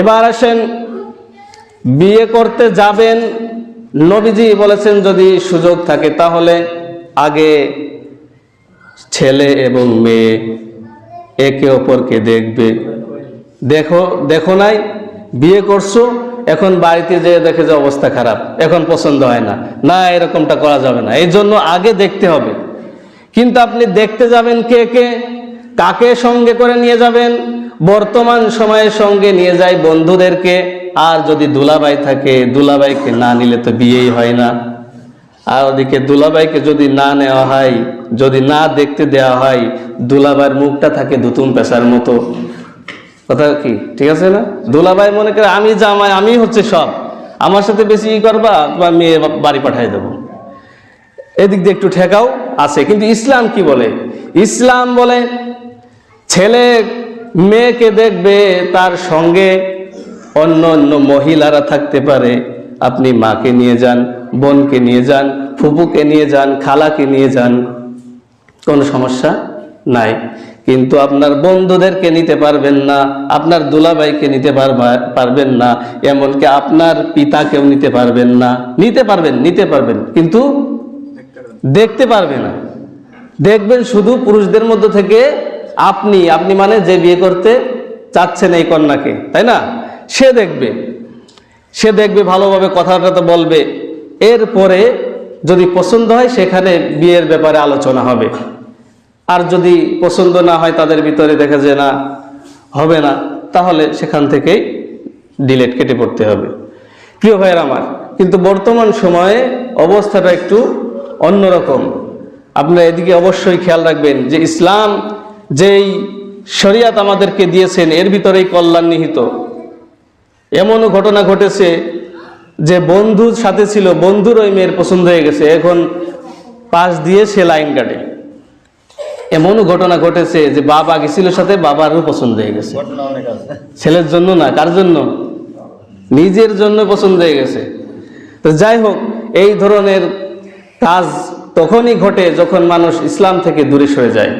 এবার আসেন, বিয়ে করতে যাবেন, নবীজি বলেছেন যদি সুযোগ থাকে তাহলে আগে ছেলে এবং মেয়ে একে অপরকে দেখবে। দেখো দেখো নাই, বিয়ে করছ, এখন বাড়িতে যেয়ে দেখে যে অবস্থা খারাপ, এখন পছন্দ হয় না। না, এরকমটা করা যাবে না, এই জন্য আগে দেখতে হবে। কিন্তু আপনি দেখতে যাবেন কে কে, কাকে সঙ্গে করে নিয়ে যাবেন বর্তমান সময়ের সঙ্গে নিয়ে যায় বন্ধুদেরকে। আর যদি দুলাবাই থাকে দুলাবাইকে না নিলে তো বিয়েই হয় না। আর ওদিকে দুলাভাইকে যদি না নেওয়া হয়, যদি না দেখতে দেওয়া হয়, দুলাভাইয়ের মুখটা থাকে দুতুম পেশার মতো। কথা কি, ঠিক আছে না? দুলাভাই মনে করে, আমি জামাই, আমি হচ্ছে সব। আমার সাথে বেশি ই করবা বা মেয়ে বাড়ি পাঠাই দেবো। এদিক দিয়ে একটু ঠেকাও আছে। কিন্তু ইসলাম কি বলে? ইসলাম বলে, ছেলে মেয়েকে দেখবে তার সঙ্গে অন্য অন্য মহিলারা থাকতে পারে। আপনি মাকে নিয়ে যান, বোনকে নিয়ে যান ফুপুকে নিয়ে যান, খালাকে নিয়ে যান, কোনো সমস্যা নাই। কিন্তু আপনার বন্ধুদেরকে নিতে পারবেন না, আপনার দুলাভাইকে নিতে পারবা- পারবেন না, এমনকি আপনার পিতাকেও নিতে পারবেন না। নিতে পারবেন নিতে পারবেন, কিন্তু দেখতে পারবে না। দেখবেন শুধু পুরুষদের মধ্য থেকে আপনি আপনি মানে যে বিয়ে করতে চাচ্ছেন এই কন্যাকে, তাই না? সে দেখবে সে দেখবে, ভালোভাবে কথাটা তো বলবে। এরপরে যদি পছন্দ হয়, সেখানে বিয়ের ব্যাপারে আলোচনা হবে। আর যদি পছন্দ না হয়, তাদের ভিতরে দেখা যায় না, হবে না, তাহলে সেখান থেকেই ডিলেট কেটে পড়তে হবে। প্রিয় ভাইয়ের আমার, কিন্তু বর্তমান সময়ে অবস্থাটা একটু অন্যরকম। আপনারা এদিকে অবশ্যই খেয়াল রাখবেন যে ইসলাম যেই শরিয়াত আমাদেরকে দিয়েছেন এর ভিতরেই কল্যাণ নিহিত। এমনও ঘটনা ঘটেছে যে বন্ধুর সাথে ছিল বন্ধুর ওই মেয়ের পছন্দ হয়ে গেছে এখন পাশ দিয়ে সে লাইন কাটে। এমনও ঘটনা ঘটেছে যে বাবা গেছিল সাথে বাবারও পছন্দ হয়ে গেছে। ছেলের জন্য না কার জন্য? নিজের জন্য পছন্দ হয়ে গেছে। তো যাই হোক এই ধরনের কাজ তখনই ঘটে যখন মানুষ ইসলাম থেকে দূরে সরে যায়।